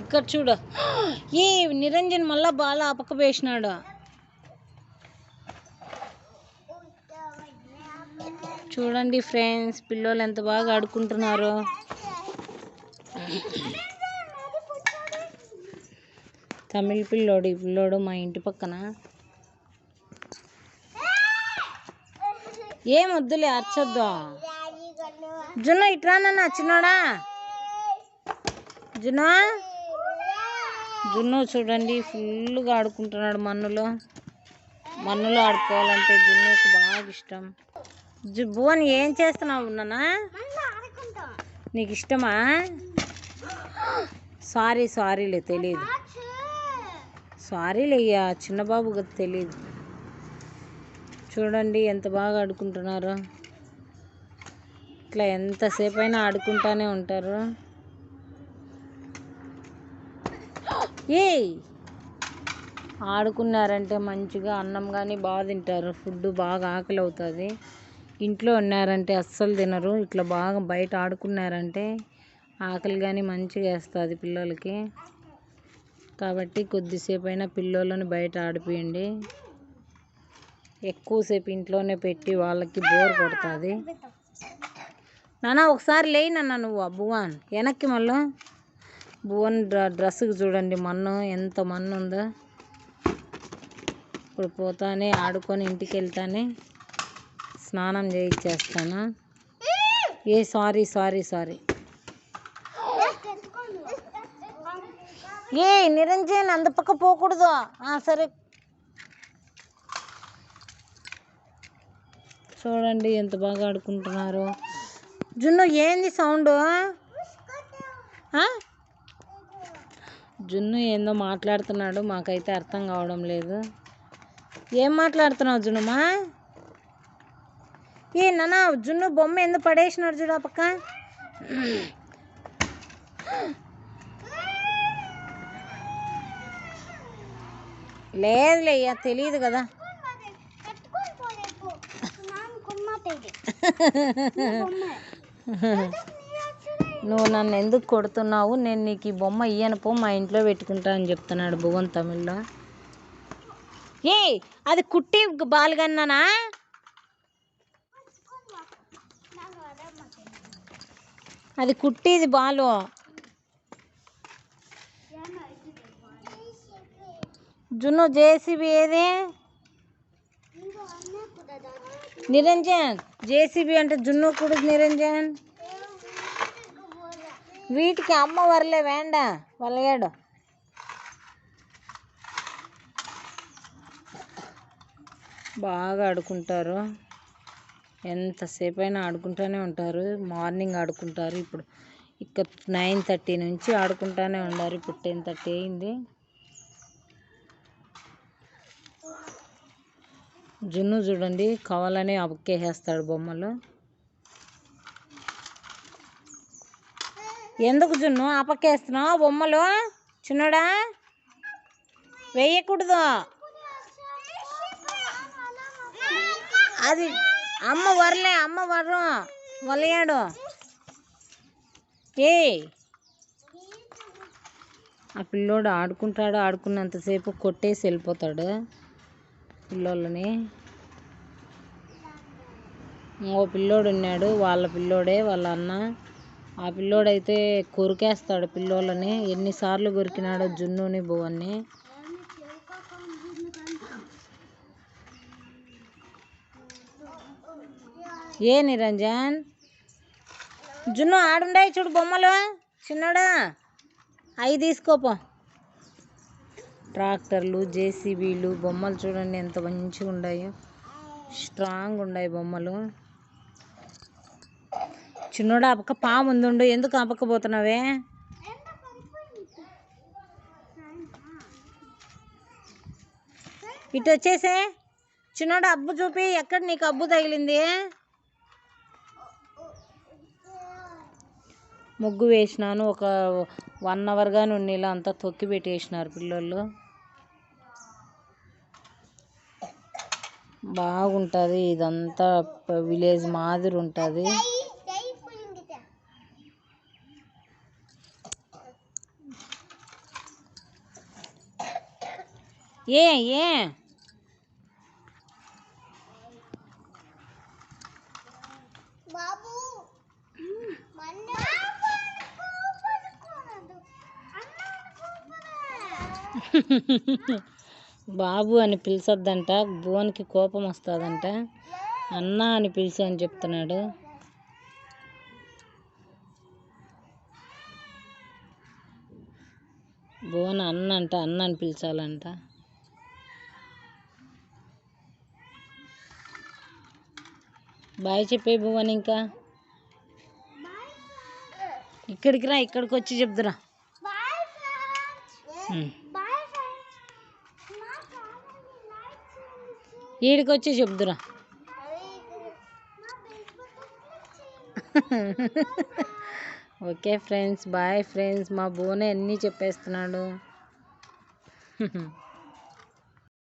ఇక్కడ చూడు. ఈ నిరంజన్ మళ్ళా బాల అపక వేసినాడు చూడండి ఫ్రెండ్స్ పిల్లలు ఎంత బాగా ఆడుకుంటున్నారు. తమిళ పిల్లోడు ఈ పిల్లోడు మా ఇంటి పక్కన. ఏం వద్దులే అర్చొద్దా? జున్ను ఇట్రానన్నా చిన్నోడా. జున్ను జున్ను చూడండి ఫుల్గా ఆడుకుంటున్నాడు మన్నులో. మన్నులో ఆడుకోవాలంటే జున్నుకు బాగా ఇష్టం. జు భువన్ ఏం చేస్తున్నావు నాన్నా? నీకు ఇష్టమా? సారీ సారీలే తెలియదు సారీలే అయ్యా చిన్న బాబు తెలియదు. చూడండి ఎంత బాగా ఆడుకుంటున్నారు. ఇట్లా ఎంతసేపు అయినా ఆడుకుంటానే ఉంటారు. ఏ ఆడుకున్నారంటే మంచిగా అన్నం కానీ బాగా తింటారు. ఫుడ్ బాగా ఆకలి అవుతుంది ఇంట్లో ఉన్నారంటే అస్సలు తినరు. ఇట్లా బాగా బయట ఆడుకున్నారంటే ఆకలి కానీ మంచిగా వేస్తుంది పిల్లలకి. కాబట్టి కొద్దిసేపు అయినా పిల్లలను బయట ఆడిపియండి. ఎక్కువసేపు ఇంట్లోనే పెట్టి వాళ్ళకి బోర్ కొడుతుంది. నాన్న ఒకసారి లేయి నాన్న నువ్వు భువన్. వెనక్కి మళ్ళీ. భువన్ డ్ర డ్రెస్సుకి చూడండి మన్ను ఎంత మన్ను ఉందో. ఇప్పుడు పోతానే ఆడుకొని ఇంటికి వెళ్తానే. స్నానం చేయించేస్తాను? ఏ సారీ సారీ సారీ. ఏ నిరంజన్ అంత పక్క పోకూడదు. ఆ, సరే. చూడండి ఎంత బాగా ఆడుకుంటున్నారు. జున్ను ఏంది సౌండ్? జున్ను ఏందో మాట్లాడుతున్నాడు మాకైతే అర్థం కావడం లేదు. ఏం మాట్లాడుతున్నావు జున్నుమా ఏ నాన్న జున్ను బొమ్మ ఎందుకు పడేసినాడు చూడు పక్క? లేదులే తెలియదు కదా. నువ్వు నన్ను ఎందుకు కొడుతున్నావు? నేను నీకు ఈ బొమ్మ ఇయ్యను పో మా ఇంట్లో పెట్టుకుంటా అని చెప్తున్నాడు భువన్ తమిళ్ళో. ఏ అది కుట్టి బాలుగన్నానా? అది కుట్టిది బాలు. జున్ను జేసీబీ ఏది? నిరంజన్ జేసీబీ అంటే జున్ను కుడు నిరంజన్. వీటికి అమ్మ వరలే వేండా వలగాడు. బాగా ఆడుకుంటారు. ఎంతసేపు అయినా ఆడుకుంటూనే ఉంటారు. మార్నింగ్ ఆడుకుంటారు. ఇప్పుడు ఇక్కడ నైన్ థర్టీ నుంచి ఆడుకుంటూనే ఉన్నారు. ఇప్పుడు టెన్ థర్టీ అయింది. జున్ను చూడండి. కావాలని అబక్కేసేస్తాడు బొమ్మలు. ఎందుకు జున్ను? అపక్కేస్తున్నావు బొమ్మలు? చిన్నడా? వేయకూడదు. అది అమ్మ వరలే అమ్మ వరం. వలయాడు. ఏ ఆ పిల్లోడు ఆడుకుంటాడు ఆడుకున్నంతసేపు కొట్టేసి వెళ్ళిపోతాడు. పిల్లోళ్ళని. ఇంకో పిల్లోడు ఉన్నాడు వాళ్ళ పిల్లోడే వాళ్ళ అన్న. ఆ పిల్లోడైతే కొరికేస్తాడు పిల్లోళ్ళని. ఎన్నిసార్లు కొరికినాడో జున్నుని భువన్ని. ఏ నిరంజన్? జున్ను ఆడుండాయి చూడు బొమ్మలు. చిన్నడా అవి తీసుకోపో. ట్రాక్టర్లు జేసీబీలు బొమ్మలు చూడండి ఎంత మంచిగా ఉన్నాయో స్ట్రాంగ్ ఉన్నాయి బొమ్మలు. చిన్నోడు ఆ పక్క పాము ఉందుండు ఎందుకు ఆ పక్క పోతున్నావే ఇటు వచ్చేసే. చిన్నోడు అబ్బు చూపి. ఎక్కడ నీకు అబ్బు తగిలింది? ముగ్గు వేసినాను. ఒక వన్ అవర్ కానీ ఉండేలా అంతా తొక్కి పెట్టేసినారు పిల్లలు బాగుంటుంది ఇదంతా విలేజ్ మాదిరి ఉంటుంది ఏ ఏ బాబు బాబు అని పిలిచొద్దంట బోన్కి కోపం వస్తుందంట అన్న అని పిలిచి అని చెప్తున్నాడు. బోన్ అన్న అంట అన్న అని పిలిచాలంట. బాయ్ చెప్పే భువన్ ఇంకా. ఇక్కడికి రా ఇక్కడికి వచ్చి చెప్దురా bye friends um. Bye friends నా ఛానల్ని లైక్ ఈడికొచ్చి వచ్చి చెప్దురా. ఓకే ఫ్రెండ్స్ బాయ్ ఫ్రెండ్స్ మా బోనే అన్నీ చెప్పేస్తున్నాడు.